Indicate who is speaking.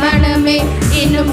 Speaker 1: മണമേ എന്നും